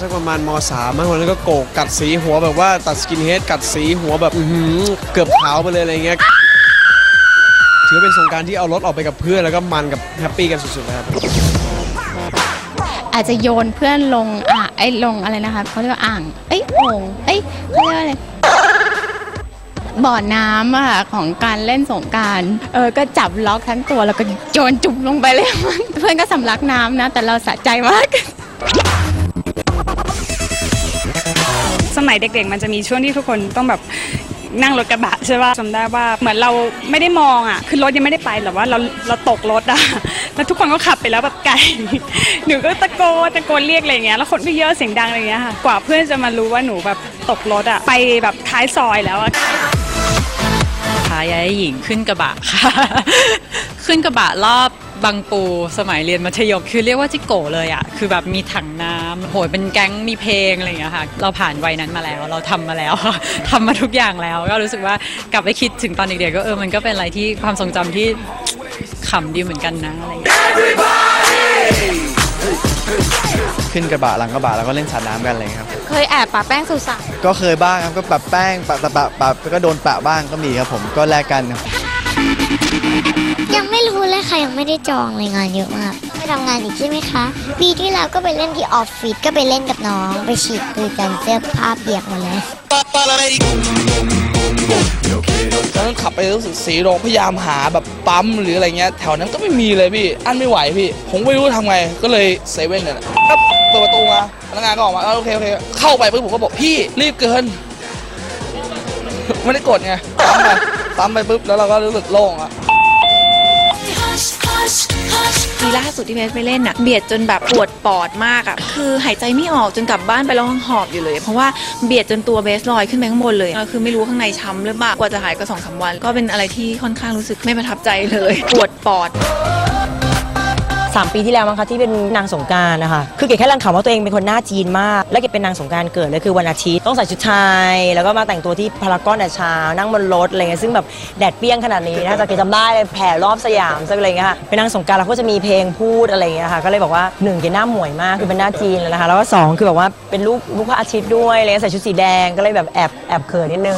สักประมาณมสามมั้งวันนั้นก็โกกกัดสีหัวแบบว่าตัดสกินเฮดกัดสีหัวแบบอื้อหือเกือบขาวไปเลยอะไรเงี้ยถือว่าเป็นสงกรารที่เอารถออกไปกับเพื่อนแล้วก็มันกับแฮปปี้กันสุดๆเลยครับ อาจจะโยนเพื่อนลงอะไอ้ลงอะไรนะคะเขาเรียกว่าอ่าง เอ้ยโอ่งเอ้ยเขาเรียกว่าอะไรบ่อน้ำอะค่ะของการเล่นสงกรารเออก็จับล็อกทั้งตัวแล้วก็โยนจุ่มลงไปเลย เพื่อนก็สำลักน้ำนะ แต่เราสะใจมาก สมัยเด็กๆ มันจะมีช่วงที่ทุกคนต้องแบบนั่งรถกระบะใช่ป่ะจำได้ว่าเหมือนเราไม่ได้มองอะคือรถยังไม่ได้ไปแต่ว่าเราเราตกรถอะแล้วทุกคนก็ขับไปแล้วแบบไกลหนูก็ตะโกนตะโกนเรียกอะไรเงี้ยแล้วคนก็เยอะเสียงดังอะไรเงี้ยค่ะกว่าเพื่อนจะมารู้ว่าหนูแบบตกรถอะไปแบบท้ายซอยแล้วอะ พายายหญิงขึ้นกระบะค่ะ ขึ้นกระบะรอบบางปูสมัยเรียนมัธยมคือเรียกว่าจิโกเลยอะ่ะคือแบบมีถังน้ำโหยเป็นแก๊งมีเพลงอะไรอย่างเงี้ยค่ะเราผ่านวัยนั้นมาแล้ว เราทำมาแล้วทำมาทุกอย่างแล้ว ก็รู้สึกว่ากลับไปคิดถึงตอนเด็กๆก็เออมันก็เป็นอะไรที่ความทรงจำที่ขำดีเหมือนกันนะอะไรอย่างเงี้ย ขึ้นกระบะหลังกระบะแล้วก็เล่นสาดน้ำกันอะไรอย่างเงี้ยครับ เคยแอบปะแป้งสุสานก็เคยบ้างครับก็ปะแป้งปะปะปะปะแล้วก็โดนปะบ้างก็มีครับผมก็แลกกันครับยังไม่รู้เลยค่ะ ยังไม่ได้จองเลยงานเยอะมากไปทำงานอีกใช่ไหมคะ ปีที่แล้วก็ไปเล่นที่ออฟฟิศก็ไปเล่นกับน้อง ไปฉีดคุยกันเสื้อผ้าเปียกหมดเลยตอนนั้นขับไปรู้สึกสีโรงพยายามหาแบบปั๊มหรืออะไรเงี้ยแถวนั้นก็ไม่มีเลยพี่อันไม่ไหวพี่ ผมไม่รู้ทำไงก็เลยเซเว่นเนี่ยแหละ พนักงานก็ออกมาเออโอเคโอเคเข้าไปปุ๊บผมก็บอกพี่รีบเกิน ไม่ได้กดไงปั๊มไปปั๊มไปปุ๊บแล้วเราก็รู้สึกโล่งอะ ปีล่าสุดที่เพชรไปเล่นน่ะเบียดจนแบบปวดปอดมากอะคือหายใจไม่ออกจนกลับบ้านไปแล้วยังหอบอยู่เลย เพราะว่าเบียดจนตัวเบสลอยขึ้นไปข้างบนเลยแล้วคือไม่รู้ข้างในช้ำหรือเปล่ากว่าจะหายก็สองสามวัน ก็เป็นอะไรที่ค่อนข้างรู้สึกไม่ประทับใจเลย ปวดปอด สามปีที่แล้วมั้งคะที่เป็นนางสงกรารนะคะคือเกดแค่รังข่าวว่าตัวเองเป็นคนหน้าจีนมาก และเกดเป็นนางสงกรารเกิดเลยคือวันอาทิตย์ต้องใส่ชุดไทยแล้วก็มาแต่งตัวที่พารากอนแต่เช้านั่งบนรถอะไรเงี้ยซึ่งแบบแดดเปรี้ยงขนาดนี้นะแต่เกดจำได้เลยแผ่รอบสยามซะอะไรเงี้ยค่ะเป็นนางสงกรารแล้วก็จะมีเพลงพูดอะไรเงี้ยค่ะก็เลยบอกว่าหนึ่งเกดหน้าหมวยมากคือเป็นหน้าจีนเลยนะคะแล้วก็สองคือแบบว่าเป็นลูกลูกพระอาทิตย์ด้วยอะไรเงี้ยใส่ชุดสีแดงก็เลยแบบแอบแอบเขินนิดนึง